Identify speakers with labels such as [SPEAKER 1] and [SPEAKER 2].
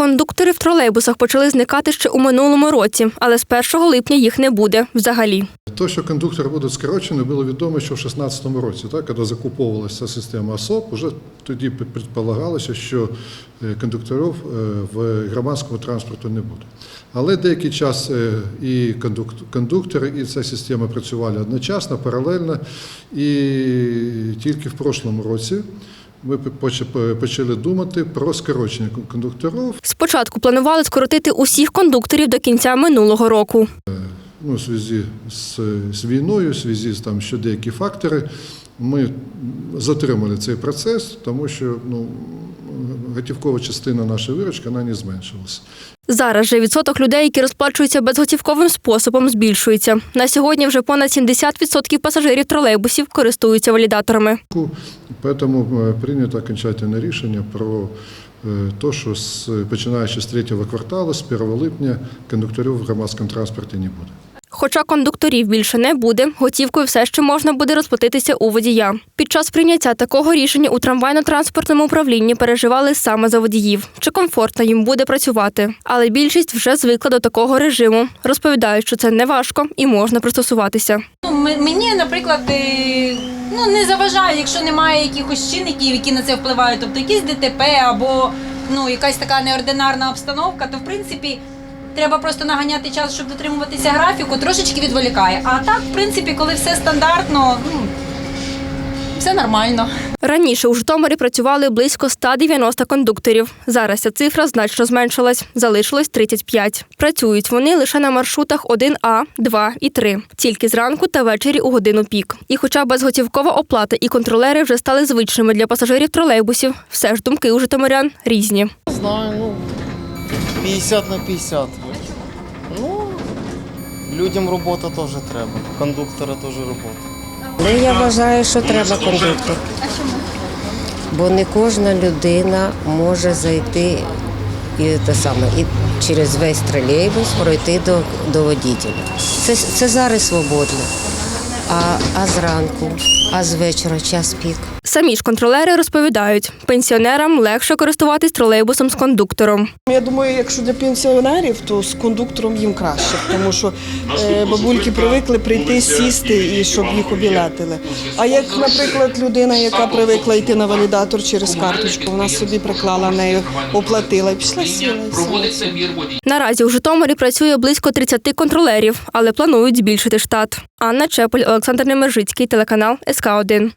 [SPEAKER 1] Кондуктори в тролейбусах почали зникати ще у минулому році, але з 1 липня їх не буде взагалі.
[SPEAKER 2] То, що кондуктори будуть скорочені, було відомо ще в 2016 році, так, коли закуповувалася система ОСОП, вже тоді предполагалося, що е, кондукторів е, в громадському транспорту не буде. Але деякий час е, і кондуктори, і ця система працювали одночасно, паралельно, і тільки в прошлому році ми поч- почали думати про скорочення кондукторів
[SPEAKER 1] Спочатку планували скоротити усіх кондукторів до кінця минулого року.
[SPEAKER 2] Ну, в зв'язку з, з війною, в зв'язку з там, що деякі фактори, ми затримали цей процес, тому що ну, готівкова частина нашої виручки вона не зменшилася.
[SPEAKER 1] Зараз же відсоток людей, які розплачуються безготівковим способом, збільшується. На сьогодні вже понад 70% пасажирів тролейбусів користуються валідаторами.
[SPEAKER 2] Тому е, прийнято окончательне рішення про те, що з, починаючи з третього кварталу, з 1 липня, кондукторів в громадському транспорті не буде.
[SPEAKER 1] Хоча кондукторів більше не буде, готівкою все ще можна буде розплатитися у водія. Під час прийняття такого рішення у трамвайно-транспортному управлінні переживали саме за водіїв, чи комфортно їм буде працювати. Але більшість вже звикла до такого режиму. Розповідають, що це не важко і можна пристосуватися.
[SPEAKER 3] Ну, мені, наприклад, ну не заважає, якщо немає якихось чинників, які на це впливають, тобто якісь ДТП або ну якась така неординарна обстановка, то в принципі. Треба просто наганяти час, щоб дотримуватися графіку, трошечки відволікає. А так, в принципі, коли все стандартно, ну все нормально.
[SPEAKER 1] Раніше у Житомирі працювали близько 190 кондукторів. Зараз ця цифра значно зменшилась, залишилось 35. Працюють вони лише на маршрутах 1А, 2 і 3, тільки зранку та ввечері у годину пік. І хоча безготівкова оплата і контролери вже стали звичними для пасажирів тролейбусів, все ж думки у житомирян різні.
[SPEAKER 4] Знаю, ну 50 на 50. Ну, людям робота теж треба. Кондуктора теж робота.
[SPEAKER 5] Ну, я вважаю, що треба кондуктор. Бо не кожна людина може зайти і те саме, і через весь тролейбус пройти до, до водителя. Це, це зараз свободно. А, а зранку, а з вечора час пік.
[SPEAKER 1] Самі ж контролери розповідають, пенсіонерам легше користуватись тролейбусом з кондуктором.
[SPEAKER 6] Я думаю, якщо для пенсіонерів, то з кондуктором їм краще, тому що е, бабульки привикли прийти, сісти і щоб їх обілетили. А як, наприклад, людина, яка привикла йти на валідатор через карточку, вона собі приклала нею, оплатила і пішла сіла.
[SPEAKER 1] Наразі у Житомирі працює близько 30 контролерів, але планують збільшити штат. Анна Чепель, Олександр Немержицький, телеканал СК 1